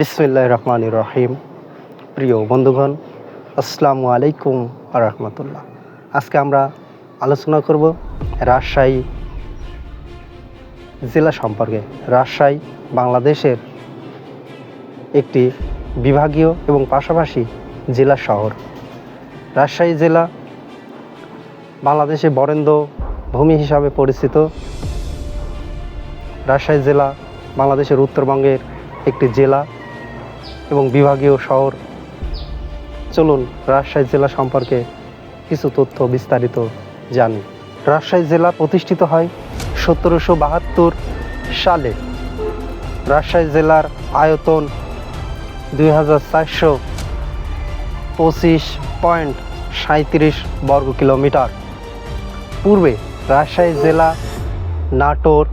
বিসমিল্লাহ রহমান রহিম। প্রিয় বন্ধুগণ, আসসালামু আলাইকুম রহমতুল্লাহ। আজকে আমরা আলোচনা করব রাজশাহী জেলা সম্পর্কে। রাজশাহী বাংলাদেশের একটি বিভাগীয় এবং পাশাপাশি জেলা শহর। রাজশাহী জেলা বাংলাদেশে বরেন্দ্র ভূমি হিসাবে পরিচিত। রাজশাহী জেলা বাংলাদেশের উত্তরবঙ্গের একটি জেলা। এবং বিভাগীয় শহর। চলুন রাজশাহী জেলা সম্পর্কে কিছু তথ্য বিস্তারিত জানি। রাজশাহী জেলা প্রতিষ্ঠিত হয় সতেরোশো বাহাত্তর সালে। রাজশাহী জেলার আয়তন দুই হাজার চারশো পঁচিশ পয়েন্ট সাঁত্রিশ বর্গ কিলোমিটার। পূর্বে রাজশাহী জেলা নাটোর,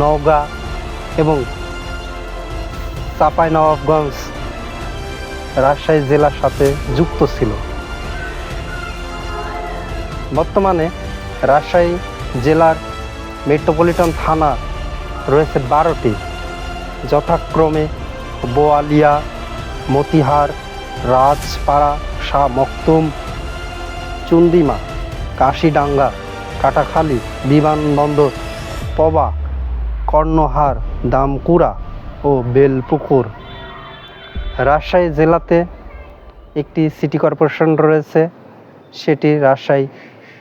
নওগাঁ এবং চাঁপাইনবাবগঞ্জ রাজশাহী জেলার সাথে যুক্ত ছিল। বর্তমানে রাজশাহী জেলার মেট্রোপলিটন থানা রয়েছে বারোটি। যথাক্রমে বোয়ালিয়া, মতিহার, রাজপাড়া, শাহ মখতুম চুন্দিমা, কাশিডাঙ্গা, কাটাখালী, বিমানবন্দর পবা কর্ণহার দামকুড়া ও বেলপুকুর। রাজশাহী জেলাতে একটি সিটি কর্পোরেশন রয়েছে, সেটি রাজশাহী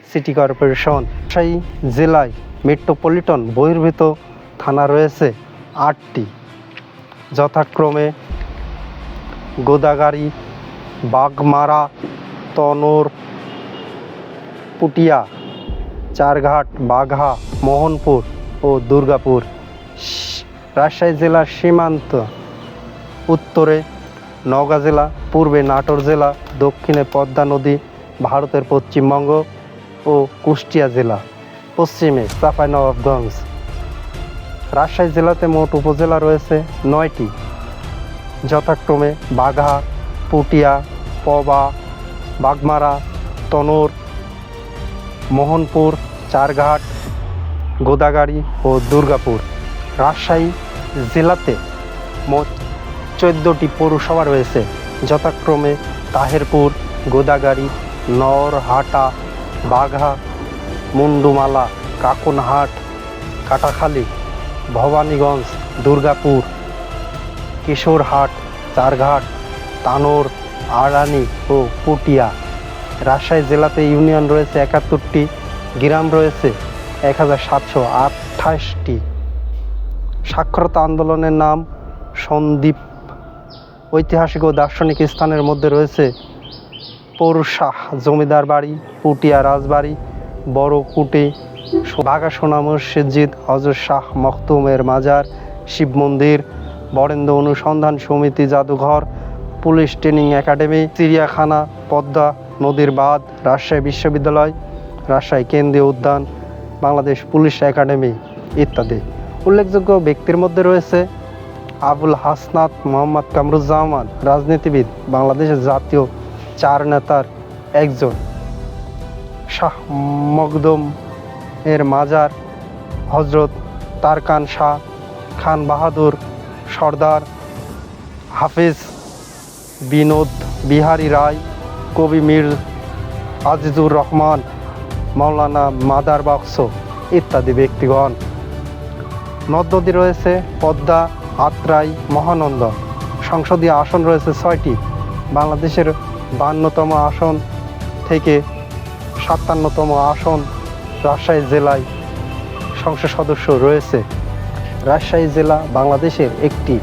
সিটি কর্পোরেশন। রাজশাহী জেলায় মেট্রোপলিটন বহির্ভূত থানা রয়েছে আটটি। যথাক্রমে গোদাগাড়ি বাগমারা, তনর, পুটিয়া, চারঘাট, বাঘা, মোহনপুর ও দুর্গাপুর। রাজশাহী জেলার সীমান্ত, উত্তরে নওগাঁ জেলা, পূর্বে নাটোর জেলা, দক্ষিণে পদ্মা নদী, ভারতের পশ্চিমবঙ্গ ও কুষ্টিয়া জেলা, পশ্চিমে চাঁপাইনবাবগঞ্জ। রাজশাহী জেলাতে মোট উপজেলা রয়েছে নয়টি। যথাক্রমে বাঘা পুটিয়া, পবা, বাগমারা, তনর, মোহনপুর, চারঘাট, গোদাগাড়ি ও দুর্গাপুর। রাজশাহী জেলাতে মোট চোদ্দোটি পৌরসভা রয়েছে। যথাক্রমে তাহেরপুর গোদাগাড়ি নরহাটা, বাঘা, মুন্ডুমালা, কাকনহাট, কাটাখালী, ভবানীগঞ্জ, দুর্গাপুর, কিশোরহাট, চারঘাট, তানোর, আড়ানি ও পুটিয়া। রাজশাহী জেলাতে ইউনিয়ন রয়েছে একাত্তরটি, গ্রাম রয়েছে এক হাজার সাতশো আঠাশটি। সাক্ষরতা আন্দোলনের নাম সন্দ্বীপ ঐতিহাসিক ও দার্শনিক স্থানের মধ্যে রয়েছে পৌরশাহ জমিদার বাড়ি, পুটিয়া রাজবাড়ি, বড় কুটি বাঘা সোনা মসজিদ হজর শাহ মখতুমের মাজার, শিব মন্দির, বরেন্দ্র অনুসন্ধান সমিতি জাদুঘর, পুলিশ ট্রেনিং একাডেমি, চিড়িয়াখানা, পদ্মা নদীর বাঁধ, রাজশাহী বিশ্ববিদ্যালয়, রাজশাহী কেন্দ্রীয় উদ্যান, বাংলাদেশ পুলিশ একাডেমি ইত্যাদি। উল্লেখযোগ্য ব্যক্তির মধ্যে রয়েছে আবুল হাসনাত মোহাম্মদ কামরুজ্জামান, রাজনীতিবিদ, বাংলাদেশের জাতীয় চার নেতার একজন। শাহ মকদম এর মাজার হজরত তারকান শাহ খান বাহাদুর সর্দার হাফিজ বিনোদ বিহারী রায়, কবি মীর আজিজুর রহমান, মাওলানা মাদার বাক্স ইত্যাদি ব্যক্তিগণ। নদ নদী রয়েছে পদ্মা, আত্রাই, মহানন্দ। সংসদীয় আসন রয়েছে ছয়টি। বাংলাদেশের বান্নতম আসন থেকে সাতান্নতম আসন রাজশাহী জেলায় সংসদ সদস্য রয়েছে। রাজশাহী জেলা বাংলাদেশের একটি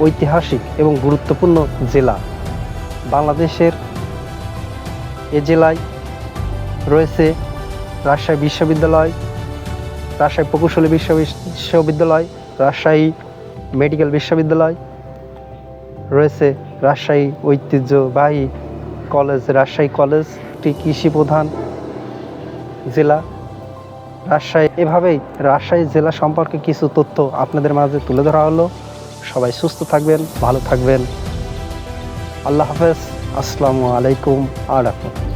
ঐতিহাসিক এবং গুরুত্বপূর্ণ জেলা। বাংলাদেশের এ জেলায় রয়েছে রাজশাহী বিশ্ববিদ্যালয় রাজশাহী প্রকৌশলী বিশ্ব বিশ্ববিদ্যালয়, রাজশাহী মেডিকেল বিশ্ববিদ্যালয়, রয়েছে রাজশাহী ঐতিহ্যবাহী কলেজ, রাজশাহী কলেজ, একটি কৃষি প্রধান জেলা। রাজশাহী, এভাবেই রাজশাহী জেলা সম্পর্কে কিছু তথ্য আপনাদের মাঝে তুলে ধরা হলো। সবাই সুস্থ থাকবেন, ভালো থাকবেন। আল্লাহ হাফেজ, আসসালামু আলাইকুম আ রাহমাতুল্লাহ।